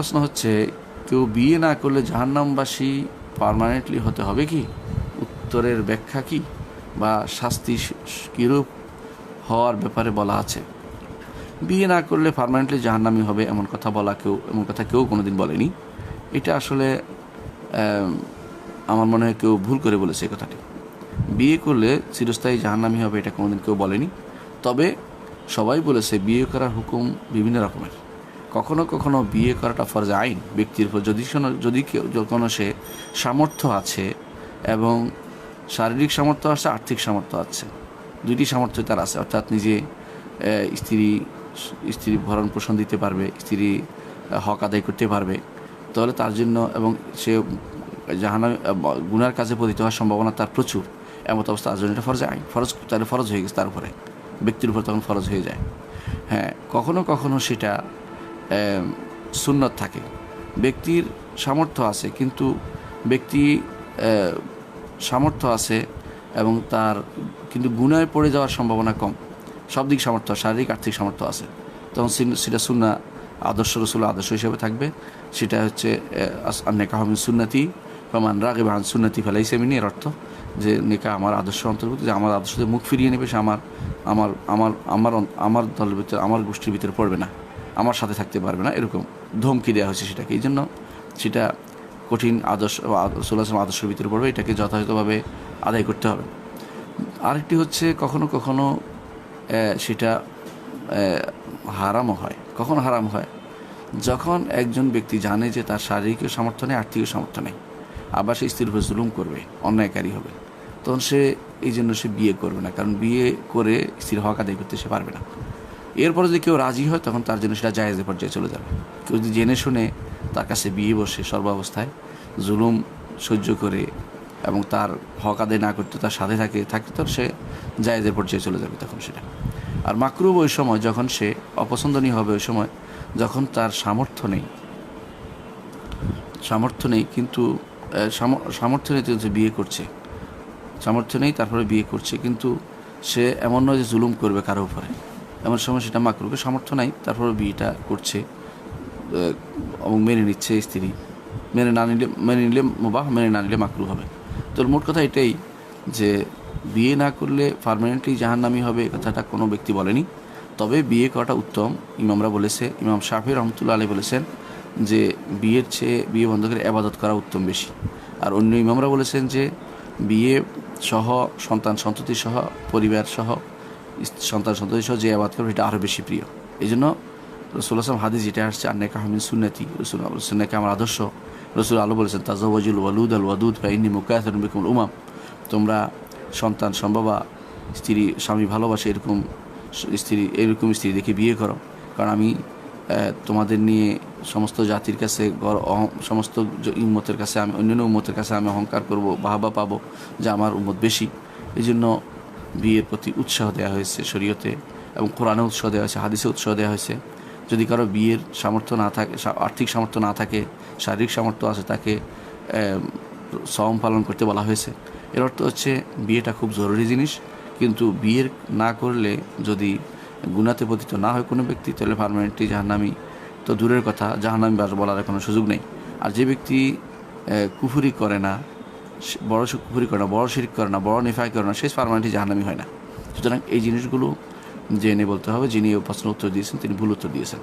প্রশ্ন হচ্ছে, কেউ বিয়ে না করলে জাহান্নামবাসী পার্মানেন্টলি হতে হবে কি? উত্তরের ব্যাখ্যা কি? বা শাস্তি কিরূপ হওয়ার ব্যাপারে বলা আছে? বিয়ে না করলে পারমানেন্টলি জাহান্নামি হবে এমন কথা বলা কেউ, এমন কথা কেউ কোনোদিন বলেনি। এটা আসলে আমার মনে হয় কেউ ভুল করে বলেছে এই কথাটি। বিয়ে করলে চিরস্থায়ী জাহান্নামি হবে এটা কোনোদিন কেউ বলেনি। তবে সবাই বলেছে, বিয়ে করার হুকুম বিভিন্ন রকমের। কখনো কখনো বিয়ে করাটা ফরজ আইন। ব্যক্তির উপর যদি যদি কেউ কোনো সে সামর্থ্য আছে এবং শারীরিক সামর্থ্য আছে, আর্থিক সামর্থ্য আছে। দুইটি সামর্থ্য তার আছে, অর্থাৎ নিজে স্ত্রী স্ত্রী ভরণ পোষণ দিতে পারবে, স্ত্রী হক আদায় করতে পারবে। তাহলে তার জন্য এবং সে জাহানা গুনার কাজে পতিত হওয়ার সম্ভাবনা তার প্রচুর। এমত অবস্থা তার জন্য এটা ফরজ আইন। ফরজ, তাহলে ফরজ হয়ে গেছে তার উপরে। ব্যক্তির উপর তখন ফরজ হয়ে যায়। হ্যাঁ কখনো কখনো সেটা সুন্নত থাকে। ব্যক্তির সামর্থ্য আছে, কিন্তু ব্যক্তি সামর্থ্য আছে এবং তার কিন্তু গুণায় পড়ে যাওয়ার সম্ভাবনা কম। সব দিক সামর্থ্য, শারীরিক, আর্থিক সামর্থ্য আছে। তখন সেটা সুন্না, আদর্শ রসুল আদর্শ হিসেবে থাকবে। সেটা হচ্ছে নেকাহমিন সুন্নাতি বা মান রাগে বাহান সুন্নাতি ফেলাই সেমিনি এর অর্থ যে নেকা আমার আদর্শ অন্তর্ভুক্ত, যে আমার আদর্শ মুখ ফিরিয়ে নেবে সে আমার আমার আমার আমার আমার দলের ভিতরে, আমার গোষ্ঠীর ভিতরে পড়বে না। আমার সাথে থাকতে পারবে না, এরকম ধমকি দেওয়া হয়েছে সেটাকে। এই জন্য সেটা কঠিন আদর্শ সোল্লাহ আদর্শের ভিতরে পড়বে, এটাকে যথাযথভাবে আদায় করতে হবে। আরেকটি হচ্ছে কখনো কখনো সেটা হারামও হয়। কখন হারাম হয়। যখন একজন ব্যক্তি জানে যে তার শারীরিক সামর্থ্য নেই, আর্থিক সামর্থ্য নেই, আবার সে স্ত্রীর উপর জুলুম করবে, অন্যায়কারী হবে, তখন সে, এই জন্য সে বিয়ে করবে না, কারণ বিয়ে করে স্ত্রীর হক আদায় করতে সে পারবে না। এরপরে যদি কেউ রাজি হয়, তখন তার জন্য সেটা জায়েজের পর্যায়ে চলে যাবে। কেউ যদি জেনে শুনে তার কাছে বিয়ে বসে সর্বাবস্থায় জুলুম সহ্য করে এবং তার হক আদায় না করতে তার সাথে থাকে, থাকতে তো সে জায়েজের পর্যায়ে চলে যাবে তখন সেটা। আর মাকরুব ওই সময় যখন সে অপছন্দনীয় হবে ওই সময়, যখন তার সামর্থ্য নেই সামর্থ্য নেই কিন্তু সামর্থ্য নেই সে বিয়ে করছে, সামর্থ্য নেই তারপরে বিয়ে করছে, কিন্তু সে এমন নয় যে জুলুম করবে কারও উপরে। এমন সময় সেটা মাকরুকে সামর্থ্য নাই, তারপরে বিয়েটা করছে এবং মেনে নিচ্ছে স্ত্রী। মেনে না নিলে, মেনে নিলে মুবাহ, মেনে না নিলে মাকরু হবে। তো মোট কথা এটাই যে, বিয়ে না করলে পারমানেন্টলি জাহান্নামি হবে কথাটা কোনো ব্যক্তি বলেনি। তবে বিয়ে করাটা উত্তম। ইমামরা বলেছে, ইমাম শাফি রহমতুল্লাহ আলী বলেছেন যে, বিয়ের চেয়ে বিয়ে বন্ধ করে আবাদত করা উত্তম বেশি। আর অন্য ইমামরা বলেছেন যে, বিয়ে সহ, সন্তান সন্ততি সহ পরিবার সহ সন্তান সন্ততি সহ যে আবাদ করবে এটা আরও বেশি প্রিয়। এই জন্য রসুল আসলাম হাদিস যেটা আসছে, আন্নেকা হামিন সুন্নতি। রসুল সুন্নাকে আমার আদর্শ। রসুল আলু বলেছেন, তাজাওয়াজুল ওয়ালুদ আল ওয়াদুদ বা ইন্নি মুকায়তুন বিকুল উমাম। তোমরা সন্তান সম্ভবা স্ত্রী, স্বামী ভালোবাসে, এরকম স্ত্রী এরকম স্ত্রী দেখে বিয়ে করো। কারণ আমি তোমাদের নিয়ে সমস্ত জাতির কাছে সমস্ত উম্মতের কাছে আমি অন্যান্য উম্মতের কাছে আমি অহংকার করব, বাহবা পাবো, যে আমার উম্মত বেশি। এই জন্য বিয়ের প্রতি উৎসাহ দেওয়া হয়েছে শরীয়তে এবং কোরআনে উৎসাহ দেওয়া হয়েছে হাদিসে উৎসাহ দেওয়া হয়েছে। যদি কারও বিয়ের সামর্থ্য না থাকে আর্থিক সামর্থ্য না থাকে, শারীরিক সামর্থ্য আছে তাকে সম পালন করতে বলা হয়েছে। এর অর্থ হচ্ছে বিয়েটা খুব জরুরি জিনিস। কিন্তু বিয়ের না করলে যদি গুণাতে পতিত না হয় কোনো ব্যক্তি, তাহলে পারমানেন্টলি জাহান্নামি তো দূরের কথা, জাহান্নামি বলার কোনো সুযোগ নেই। আর যে ব্যক্তি কুফুরি করে না বড় সে করে না, বড় শিরিক করে না, বড় নিফাই করে না সে পারমানেন্টলি জাহানামি হয় না। সুতরাং এই জিনিসগুলো জেনে বলতে হবে, যিনি এই উত্তর দিয়েছেন তিনি ভুল উত্তর দিয়েছেন।